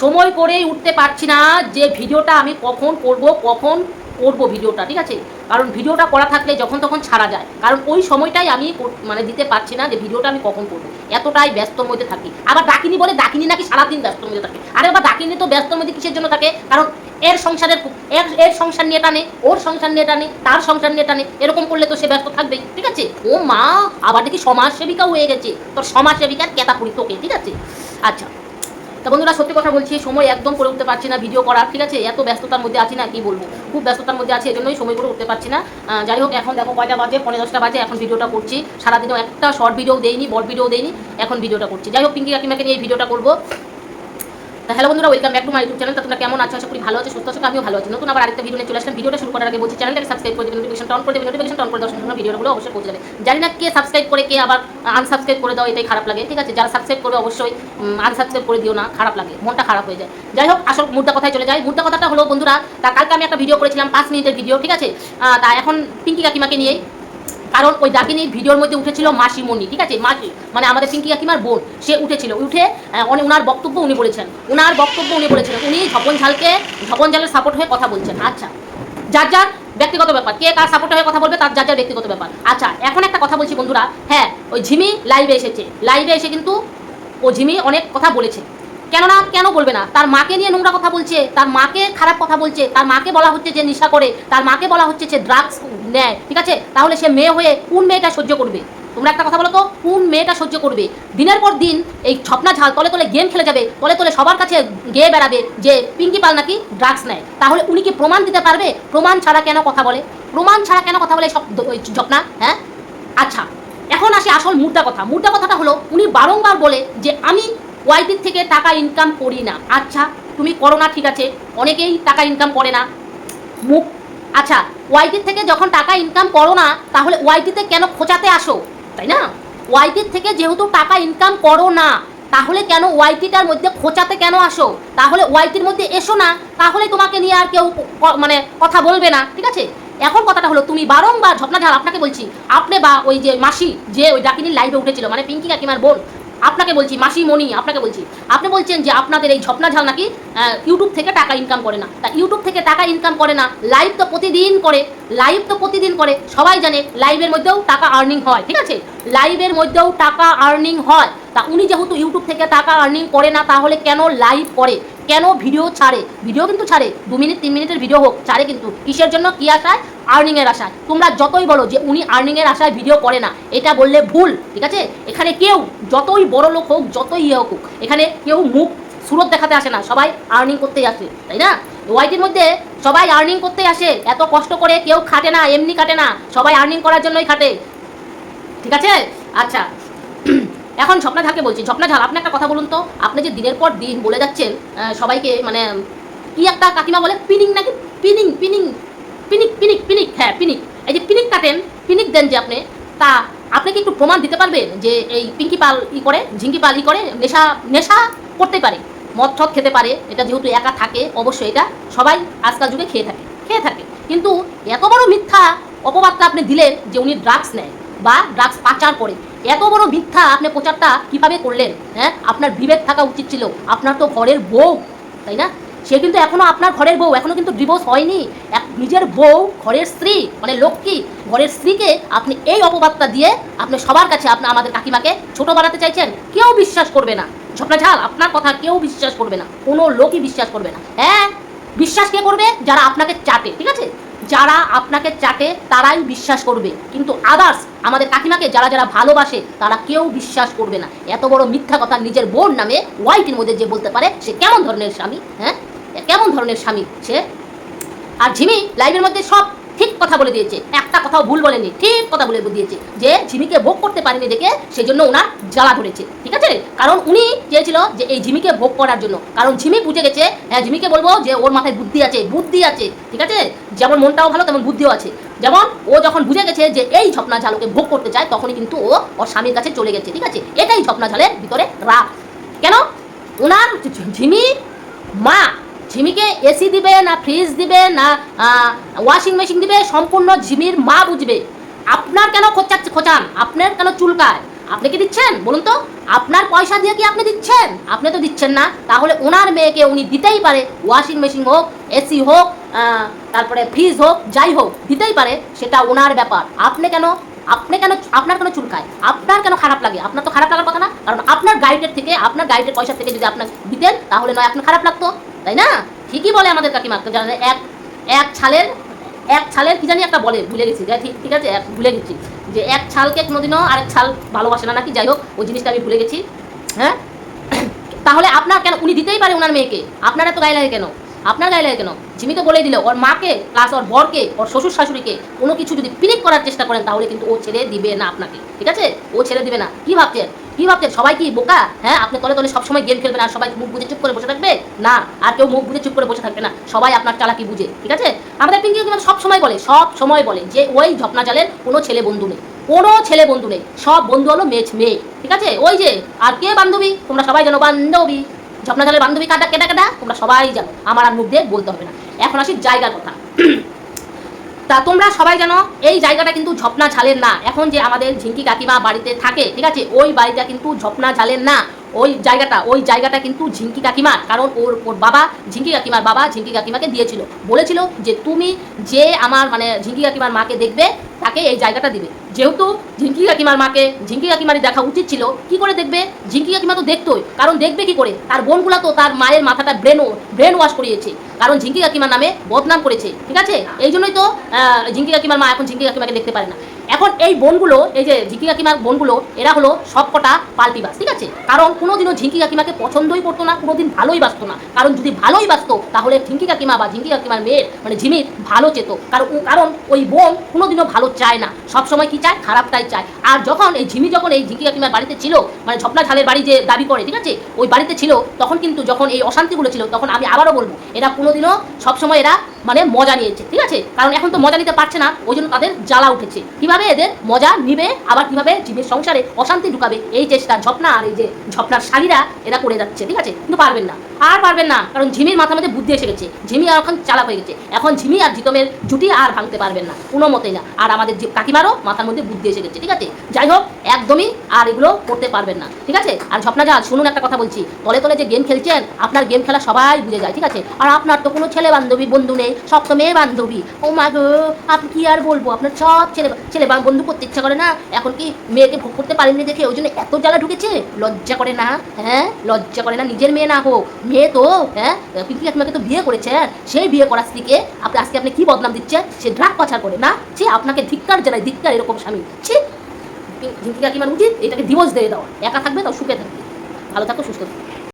সময় করেই উঠতে পারছি না যে ভিডিওটা আমি কখন করব কখন করব ভিডিওটা, ঠিক আছে? কারণ ভিডিওটা করা থাকলে যখন তখন ছাড়া যায়। কারণ ওই সময়টাই আমি মানে দিতে পারছি না যে ভিডিওটা আমি কখন করব। এতটাই ব্যস্তর মধ্যে থাকি। আবার ডাকিনি বলে ডাকিনি নাকি সারাদিন ব্যস্তর মধ্যে থাকে। আরে বাবা ডাকিনি তো ব্যস্তর মধ্যে কিসের জন্য থাকে? কারণ এর সংসারের এর এর সংসার নিয়ে টানে, ওর সংসার নিয়ে টানে, তার সংসার নিয়ে টানে, এরকম করলে তো সে ব্যস্ত থাকবেই, ঠিক আছে? ও মা, আবার দেখি সমাজসেবিকা হয়ে গেছে। তোর সমাজসেবিকার কেতাপুরি তোকে, ঠিক আছে? আচ্ছা তা বন্ধুরা, সত্যি কথা বলছি, সময় একদম করে উঠতে পারছি না ভিডিও করার ঠিক আছে? এত ব্যস্ততার মধ্যে আছি না, কি বলব? খুব ব্যস্ততার মধ্যে আছি, এজন্যই সময় করে উঠতে পারছি না। যাই হোক, এখন দেখো কয়টা বাজে? পনেরো দশটা বাজে, এখন ভিডিওটা করছি। সারাদিনও একটা শর্ট ভিডিও দেইনি, বড় ভিডিও দেইনি, এখন ভিডিওটা করছি। যাই হোক, পিঙ্কি কাকিমাকে নিয়ে এই ভিডিওটা করব। হ্যালো বন্ধুরা welcome back to my YouTube channel তোমরা কেমন আছো? আশা করি ভালো আছো, সুস্থ আছো, আমিও ভালো আছি। নতুন আবার আরেকটা ভিডিও নিয়ে চলে আসলাম। ভিডিওটা শুরু করার আগে বলছি চ্যানেলটাকে সাবস্ক্রাইব করে দেবেন নোটিফিকেশন অন করে দেবেন নোটিফিকেশন অন করে দেওয়ার সঙ্গে ভিডিওগুলো অবশ্যই পৌঁছে যাবে। জানি না কে সাবস্ক্রাইব করে, কে আবার আনসাবস্ক্রাইব করে দাও, এটাই খারাপ লাগে। ঠিক আছে, যারা সাবস্ক্রাইব করবে অবশ্যই আনসাবস্ক্রাইব করে দিও না, খারাপ লাগে। মনটা খারাপ হয়ে যায়। যাই হোক, আসল মুদ্রা কথায় চলে যায় মুদ্রা কথাটা হলো, বন্ধুরা, তা কালকে আমি একটা ভিডিও করেছিলাম, পাঁচ মিনিটের ভিডিও ঠিক আছে? তা এখন পিঙ্কি কাকিমাকে নিয়েই কারণ ওই ডাকিনীর ভিডিওর মধ্যে উঠেছিল মাসিমণি ঠিক আছে? মাসি মানে আমাদের পিঙ্কি কাকিমার বোন, সে উঠেছিল। উঠে ওনার বক্তব্য উনি বলেছেন। ওনার বক্তব্য উনি বলেছেন উনি ঝপন ঝালকে ঝপন ঝালের সাপোর্ট হয়ে কথা বলছেন। আচ্ছা। যার যার ব্যক্তিগত ব্যাপার। কে কার সাপোর্ট হয়ে কথা বলবে তার যার যার ব্যক্তিগত ব্যাপার। আচ্ছা এখন একটা কথা বলছি বন্ধুরা। হ্যাঁ ওই ঝিমি লাইভে এসেছে। লাইভে এসে কিন্তু ও ঝিমি অনেক কথা বলেছে। কেননা কেন বলবে না? তার মাকে নিয়ে নোংরা কথা বলছে, তার মাকে খারাপ কথা বলছে, তার মাকে বলা হচ্ছে যে নেশা করে, তার মাকে বলা হচ্ছে যে ড্রাগস নেয়, ঠিক আছে? তাহলে সে মেয়ে হয়ে কোন মেয়েটা সহ্য করবে? তোমরা একটা কথা বলো তো, কোন মেয়েটা সহ্য করবে? দিনের পর দিন এই ছপনা ঝাল তলে তলে গেম খেলে যাবে, তলে তলে সবার কাছে গেয়ে বেড়াবে যে পিঙ্কি পাল নাকি ড্রাগস নেয়। তাহলে উনি কি প্রমাণ দিতে পারবে? প্রমাণ ছাড়া কেন কথা বলে? প্রমাণ ছাড়া কেন কথা বলে সব ওই ঝপনা হ্যাঁ? আচ্ছা এখন আসি আসল মুদ্রা কথা। মুদ্রা কথাটা হলো, উনি বারংবার বলে যে আমি ওয়াইটির থেকে টাকা ইনকাম করি না। আচ্ছা তুমি করো না, ঠিক আছে। অনেকেই টাকা ইনকাম করে না। মুখ আচ্ছা ওয়াইটির থেকে যখন টাকা ইনকাম করো না, তাহলে ওয়াইটিতে কেন খোঁচাতে আসো? তাই না? ওয়াইটির থেকে যেহেতু টাকা ইনকাম করো না, তাহলে কেন ওয়াইটিটার মধ্যে খোঁচাতে কেন আসো? তাহলে ওয়াইটির মধ্যে এসো না, তাহলে তোমাকে নিয়ে আর কেউ মানে কথা বলবে না, ঠিক আছে? এখন কথাটা হলো, তুমি বারংবার ঝপনা ঝাল, আপনাকে বলছি, আপনি বা ওই যে মাসি, যে ওই ডাকিনীর লাইভে উঠেছিল মানে পিঙ্কি কাকিমার বোন আপনাকে বলছি, মাসি মনি আপনাকে বলছি। আপনি বলছেন যে আপনাদের এই ঝপনা ঝাল নাকি ইউটিউব থেকে টাকা ইনকাম করে না। তা ইউটিউব থেকে টাকা ইনকাম করে না লাইভ তো প্রতিদিন করে লাইভ তো প্রতিদিন করে। সবাই জানে লাইভের মধ্যেও টাকা আর্নিং হয়, ঠিক আছে? লাইভের মধ্যেও টাকা আর্নিং হয়। তা উনি যেহেতু ইউটিউব থেকে টাকা আর্নিং করে না, তাহলে কেন লাইভ করে? কেন ভিডিও ছাড়ে? ভিডিও কিন্তু ছাড়ে। দু মিনিট, তিন মিনিটের ভিডিও হোক, ছাড়ে কিন্তু। কিসের জন্য? কি আশায়? আর্নিংয়ের আশায়। তোমরা যতই বলো যে উনি আর্নিংয়ের আশায় ভিডিও করে না, এটা বললে ভুল, ঠিক আছে? এখানে কেউ, যতই বড় লোক হোক, যতই ইয়ে হোক, এখানে কেউ মুখ সুরত দেখাতে আসে না। সবাই আর্নিং করতেই আসে, তাই না? ওয়াইটির মধ্যে সবাই আর্নিং করতে আসে। এত কষ্ট করে কেউ খাটে না, এমনি কাটে না। সবাই আর্নিং করার জন্যই খাটে, ঠিক আছে? আচ্ছা এখন স্বপ্না ঝালকে বলছি। স্বপ্না ঝাল, আপনি একটা কথা বলুন তো। আপনি যে দিনের পর দিন বলে যাচ্ছেন সবাইকে মানে কি একটা কাকিমা বলে? পিনিং নাকি? পিনিং পিনিং পিনিক পিনিক পিনিক হ্যাঁ পিনিক। এই যে পিনিক কাটেন, পিনিক দেন যে আপনি, তা আপনি কি একটু প্রমাণ দিতে পারবেন যে এই পিঙ্কি পাল ই করে, ঝিঙ্কি পাল ই করে, নেশা নেশা করতে পারে, মদ ঠদ খেতে পারে, এটা যেহেতু একা থাকে, অবশ্যই এটা সবাই আজকাল যুগে খেয়ে থাকে খেয়ে থাকে। কিন্তু এত বড় মিথ্যা অপবাদটা আপনি দিলেন যে উনি ড্রাগস নেয় বা ড্রাগস পাচার করে। এত বড় মিথ্যা আপনি প্রচারটা কীভাবে করলেন? হ্যাঁ? আপনার বিবেক থাকা উচিত ছিল। আপনার তো ঘরের বউ, তাই না? সে কিন্তু এখনও আপনার ঘরের বউ, এখনও কিন্তু ডিভোর্স হয়নি। এক নিজের বউ, ঘরের স্ত্রী মানে লক্ষ্মী, ঘরের স্ত্রীকে আপনি এই অপবাদটা দিয়ে আপনি সবার কাছে আপনি আমাদের কাকিমাকে ছোট বানাতে চাইছেন, কেউ বিশ্বাস করবে না। ঝপনা ঝাল, আপনার কথা কেউ বিশ্বাস করবে না। কোনো লোকই বিশ্বাস করবে না। হ্যাঁ? বিশ্বাস কে করবে? যারা আপনাকে চাটে, ঠিক আছে? যারা আপনাকে চাটে, তারাই বিশ্বাস করবে। কিন্তু আদার্স আমাদের কাকিমাকে যারা যারা ভালোবাসে, তারা কেউ বিশ্বাস করবে না। এত বড় মিথ্যা কথা নিজের বোন নামে ওয়াইটির মধ্যে যে বলতে পারে, সে কেমন ধরনের স্বামী? হ্যাঁ? কেমন ধরনের স্বামী সে? আর ঝিমি লাইভের মধ্যে সব ঠিক কথা বলে দিয়েছে। একটা কথাও ভুল বলেনি, ঠিক কথা বলে দিয়েছে যে ঝিমিকে ভোগ করতে পারেনি দেখে সেই জন্য ওনার জ্বালা ধরেছে। ঠিক আছে? কারণ উনি চেয়েছিল যে এই ঝিমিকে ভোগ করার জন্য। কারণ ঝিমি বুঝে গেছে হ্যাঁ ঝিমিকে বলব যে ওর মাথায় বুদ্ধি আছে বুদ্ধি আছে। ঠিক আছে? যেমন মনটাও ভালো, তেমন বুদ্ধিও আছে। যেমন ও যখন বুঝে গেছে যে এই ঝপনা ঝালকে ভোগ করতে চায়, তখনই কিন্তু ও ওর স্বামীর কাছে চলে গেছে। ঠিক আছে? এটাই ঝপনা ঝালের ভিতরে রাগ। কেন? ওনার ঝিমি মা ঝিমিকে এসি দিবে, না ফ্রিজ দিবে, না ওয়াশিং মেশিন দিবে, সম্পূর্ণ ঝিমির মা বুঝবে। আপনার কেন খোঁচাচ্ছে খোঁচান? আপনার কেন চুলকায়? আপনি কি দিচ্ছেন? বলুন তো। আপনার পয়সা দিয়ে কি আপনি দিচ্ছেন? আপনি তো দিচ্ছেন না। তাহলে ওনার মেয়েকে উনি দিতেই পারে। ওয়াশিং মেশিন হোক এসি হোক তারপরে ফ্রিজ হোক, যাই হোক, দিতেই পারে। সেটা ওনার ব্যাপার। আপনি কেন আপনি কেন আপনার কেন চুলকায়? আপনার কেন খারাপ লাগে? আপনার তো খারাপ লাগার কথা না। কারণ আপনার গাইডের থেকে আপনার গাইডের পয়সা থেকে যদি আপনার দিতেন, তাহলে নয় আপনার খারাপ লাগতো। তাই না? ঠিকই বলে আমাদের কাকিমা। জানেন এক এক ছালের এক ছালের কি জানি একটা বলে, ভুলে গেছি। ঠিক আছে, এক- ভুলে গেছি। যে এক ছালকে কোনোদিনও আরেক ছাল ভালোবাসে না, নাকি? যাই হোক, ওই জিনিসটা আমি ভুলে গেছি। হ্যাঁ? তাহলে আপনার কেন, উনি দিতেই পারে ওনার মেয়েকে। আপনার এত গায়ে লাগে কেন? আপনার গায়ে লাগে কেন? জিমি তো বলেই দিল, ওর মাকে প্লাস ওর বরকে, ওর শ্বশুর শাশুড়িকে কোনো কিছু যদি পিনিক করার চেষ্টা করেন, তাহলে কিন্তু ও ছেড়ে দিবে না আপনাকে। ঠিক আছে? ও ছেড়ে দিবে না। কি ভাবছেন? কি ভাবছেন? সবাই কি বোকা? হ্যাঁ আপনি তলে তলে সবসময় গেম খেলবেন আর সবাই মুখ বুঝে চুপ করে বসে থাকবে? না, আর কেউ মুখ বুঝে চুপ করে বসে থাকবে না। সবাই আপনার চালাকি বুঝে, ঠিক আছে? আমাদের পিঙ্কি সব সময় বলে, সব সময় বলে যে ওই ঝপনা জালের কোনো ছেলে বন্ধু নেই। কোনো ছেলে বন্ধু নেই। সব বন্ধু হলো মেয়ে মেয়ে, ঠিক আছে? ওই যে, আর কে বান্ধবী? তোমরা সবাই জানো বান্ধবী। ঝপনা জালের বান্ধবী কাটা কেটা কেটা? তোমরা সবাই জানো। আমার আর মুখ দিয়ে বলতে হবে না। এখন আসি জায়গার কথা। তা তোমরা সবাই জানো, এই জায়গাটা কিন্তু ঝপনা ঝালের না। এখন যে আমাদের ঝিঙ্কি কাকিমা বাড়িতে থাকে, ঠিক আছে, ওই বাড়িটা কিন্তু ঝপনা ঝালের না। ওই জায়গাটা ওই জায়গাটা কিন্তু ঝিঙ্কি কাকিমার, কারণ ওর ওর বাবা ঝিঙ্কি কাকিমার বাবা ঝিঙ্কি কাকিমাকে দিয়েছিল। বলেছিল যে তুমি যে আমার মানে ঝিঙ্কি কাকিমার মাকে দেখবে, তাকে এই জায়গাটা দিবে। যেহেতু ঝিঙ্কি কাকিমার মাকে ঝিঙ্কি কাকিমারই দেখা উচিত ছিল, কি করে দেখবে? ঝিঙ্কি কাকিমা তো দেখতোই, কারণ দেখবে কি করে? তার বোনগুলা তো তার মায়ের মাথাটা ব্রেন ব্রেন ওয়াশ করিয়েছে, কারণ ঝিঙ্কি কাকিমার নামে বদনাম করেছে, ঠিক আছে? এই জন্যই তো ঝিঙ্কি কাকিমার মা এখন ঝিঙ্কি কাকিমাকে দেখতে পারে না। এখন এই বোনগুলো, এই যে ঝিঁকি কাকিমার বোনগুলো, এরা হলো সবকটা পাল্টি বাস ঠিক আছে? কারণ কোনোদিনও ঝিঙ্কি কাকিমাকে পছন্দই করতো না, কোনোদিন ভালোই বাসতো না। কারণ যদি ভালোই বাসতো, তাহলে ঝিঙ্কি কাকিমা বা ঝিঙ্কি কাকিমার মেয়ের মানে ঝিমির ভালো চেত। কারণ কারণ ওই বোন কোনোদিনও ভালো চায় না। সবসময় কি চায়? খারাপটাই চায়। আর যখন এই ঝিমি যখন এই ঝিঙ্কি কাকিমার বাড়িতে ছিল মানে ঝপনা ঝালের বাড়ি যে দাবি করে, ঠিক আছে? ওই বাড়িতে ছিল, তখন কিন্তু যখন এই অশান্তিগুলো ছিল, তখন আমি আবারও বলব, এরা কোনোদিনও সবসময় এরা মানে মজা নিয়েছে, ঠিক আছে? কারণ এখন তো মজা নিতে পারছে না, ওই জন্য তাদের জ্বালা উঠেছে। কীভাবে? এদের মজা নিবে, আবার কীভাবে জীবের সংসারে অশান্তি ঢুকাবে, এই চেষ্টা ঝপনা আর এই যে ঝপনার শাড়িরা এরা করে যাচ্ছে, ঠিক আছে? কিন্তু পারবেন না। আর পারবেন না, কারণ ঝিমির মাথার মধ্যে বুদ্ধি এসে গেছে। ঝিমি আর এখন চালাক হয়ে গেছে। এখন ঝিমি আর জিতমের জুটি আর ভাঙতে পারবেন না, কোনো মতেই না। আর আমাদের কাকিমারও মাথার মধ্যে বুদ্ধি এসে গেছে, ঠিক আছে? যাই হোক, একদমই আর এগুলো করতে পারবেন না, ঠিক আছে? আর ঝপনা যা শুনুন একটা কথা বলছি। তলে তলে যে গেম খেলছেন, আপনার গেম খেলা সবাই বুঝে যায়, ঠিক আছে? আর আপনার তো কোনো ছেলে বান্ধবী বন্ধু নেই সব তো মেয়ে বান্ধবী। ও মা গো, আপনি কি আর বলব? আপনার সব ছেলে ছেলে বন্ধু করতে ইচ্ছা করে না। এখন কি মেয়েকে ভোগ করতে পারেননি দেখে? ওই জন্য এত জ্বালা ঢুকেছে? লজ্জা করে না হ্যাঁ? লজ্জা করে না, নিজের মেয়ে না হোক। মেয়ে তো হ্যাঁ? পিঙ্কি কাকিমাকে তো বিয়ে করেছে সেই বিয়ে করার স্ত্রীকে আপনি আজকে আপনি কি বদনাম দিচ্ছেন? সে ড্রাগ পাচার করে না? সে আপনাকে ধিক্কার জানায় ধিক্কার এরকম স্বামী। ছি ঝিঁকি কাকিমার উচিত এটাকে ডিভোর্স দিয়ে দাও। একা থাকবে তাও সুখে থাকবে। ভালো থাকো, সুস্থ থাকো।